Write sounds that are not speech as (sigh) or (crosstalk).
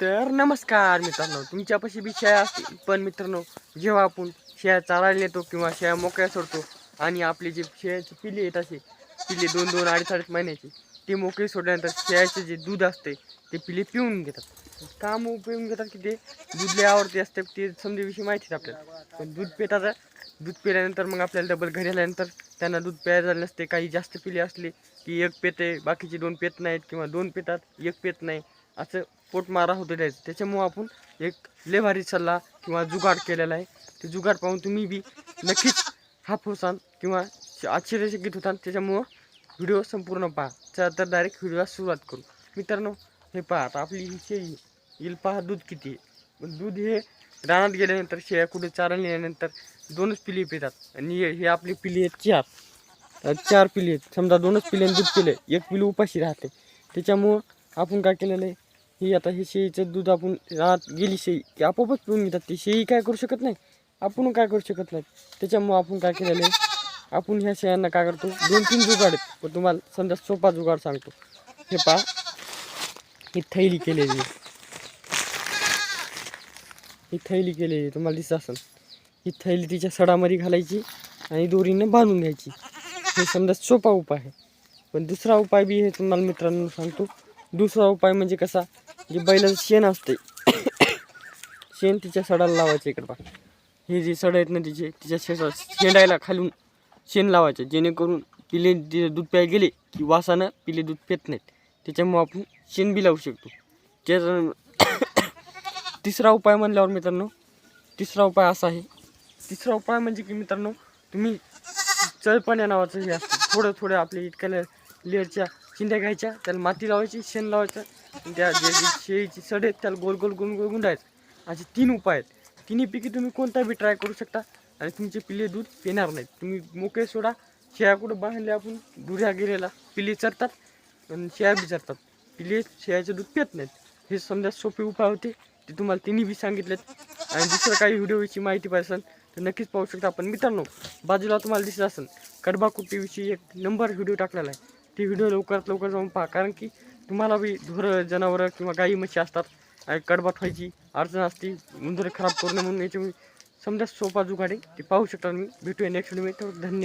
तर नमस्कार मित्रांनो तुमच्यापाशी बी शेळ्या असतील. पण मित्रांनो जेव्हा आपण शेळ्या चारायला नेतो किंवा शेळ्या मोकळ्या सोडतो आणि आपली जे शेळ्याची पिले येत असे पिले दोन दोन अडीच अडीच महिन्याची ते मोकळी सोडल्यानंतर शेळ्याचे जे दूध असते ते पिले पिऊन घेतात. का मग पिऊन घेतात की ते दूध लय आवडते असते ते समजेविषयी माहितीच आपल्याला. पण दूध पितात दूध पिल्यानंतर मग आपल्याला डबल घरी आल्यानंतर त्यांना दूध प्यायला झालं नसते काही जास्त पिले असले की एक पेते बाकीचे दोन पेत नाहीत किंवा दोन पेतात एक पेत नाही असं पोट मारा होतं द्यायचं त्याच्यामुळं आपण एक लय भारी सल्ला किंवा जुगाड केलेला आहे. ते जुगाड पाहून तुम्ही बी नक्कीच हाफ होसान किंवा आश्चर्यचकित होताल त्याच्यामुळं व्हिडिओ संपूर्ण पहा. चला तर डायरेक्ट व्हिडिओला सुरुवात करू. मित्रांनो हे पहा आता आपली ही शेळी येईल पहा दूध किती आहे. दूध हे रानात गेल्यानंतर शेळ्या कुठे चारा नेल्यानंतर दोनच पिली पितात. आणि हे आपली पिली आहेत चार. चार पिली आहेत. समजा दोनच पिल्याने दूध पिले एक पिली उपाशी राहते. त्याच्यामुळं आपण काय केलेलं आहे? ही आता हे शेळीचं दूध आपण रात गेली शेळी की आपोआपच पिऊन घेतात. ती शेळी काय करू शकत नाही. आपण काय करू शकत नाही. त्याच्यामुळं आपण काय केलेलं आहे आपण ह्या शेळ्यांना काय करतो दोन तीन जुगाड आहेत. पण तुम्हाला समजा सोपा जुगाड सांगतो. हे पहा ही थैली केलेली आहे. ही थैली केलेली आहे. तुम्हाला दिसत असेल. ही थैली तिच्या सडामध्ये घालायची आणि दोरीने बांधून घ्यायची. हे समजा सोपा उपाय आहे. पण दुसरा उपाय बी हे तुम्हाला मित्रांनो सांगतो. दुसरा उपाय म्हणजे कसा जे बैलाचं शेण असते शेण तिच्या सडाला लावायचं इकडं पहा हे जे सड आहेत ना तिचे तिच्या शेसा शेंडायला खालून शेण लावायचं. जेणेकरून पिले जे दूध प्यायला गेले की वासानं पिले दूध पेत नाहीत. त्याच्यामुळं आपण शेण बी लावू शकतो. त्याचा (coughs) तिसरा उपाय म्हणल्यावर मित्रांनो तिसरा उपाय असा आहे. तिसरा उपाय म्हणजे की मित्रांनो तुम्ही चळपण्या नावाचं हे असतं. थोडं थोडं आपल्या इतक्या लेअरच्या शिंड्या घ्यायच्या त्याला माती लावायची शेण लावायचं. त्या जे शेळीची सड आहेत त्याला गोल गोल गोल गोल गुंडायचं असे तीन उपाय आहेत. तिन्हीपैकी तुम्ही कोणता बी ट्राय करू शकता आणि तुमचे पिल्ले दूध पिणार नाहीत. तुम्ही मोकळे सोडा. शेळ्या कुठं बांधले आपण? दुऱ्या गेलेला पिल्ले चरतात आणि शेळ्या बी चरतात. पिल्ले शेळ्याचे दूध पित नाहीत. हे समजा सोपे उपाय होते ते तुम्हाला तिन्ही बी सांगितलेत. आणि दुसरं काही व्हिडिओविषयी माहिती पाहिजे असेल तर नक्कीच पाहू शकता आपण. मित्रांनो बाजूला तुम्हाला दिसत असेल कडबा कुट्टीविषयी एक नंबर व्हिडिओ टाकलेला आहे. ते व्हिडिओ लवकरात लवकर जाऊन पहा. कारण की तुम्हाला बी ढोरं जनावरं किंवा गाई म्हशी असतात कडबात व्हायची अडचण असते उंदरं खराब करू म्हणून याच्यामुळे समजा सोपा जुगाडे ते पाहू शकता मी भेटूया नेक्स्ट व्हिडिओ धन्यवाद.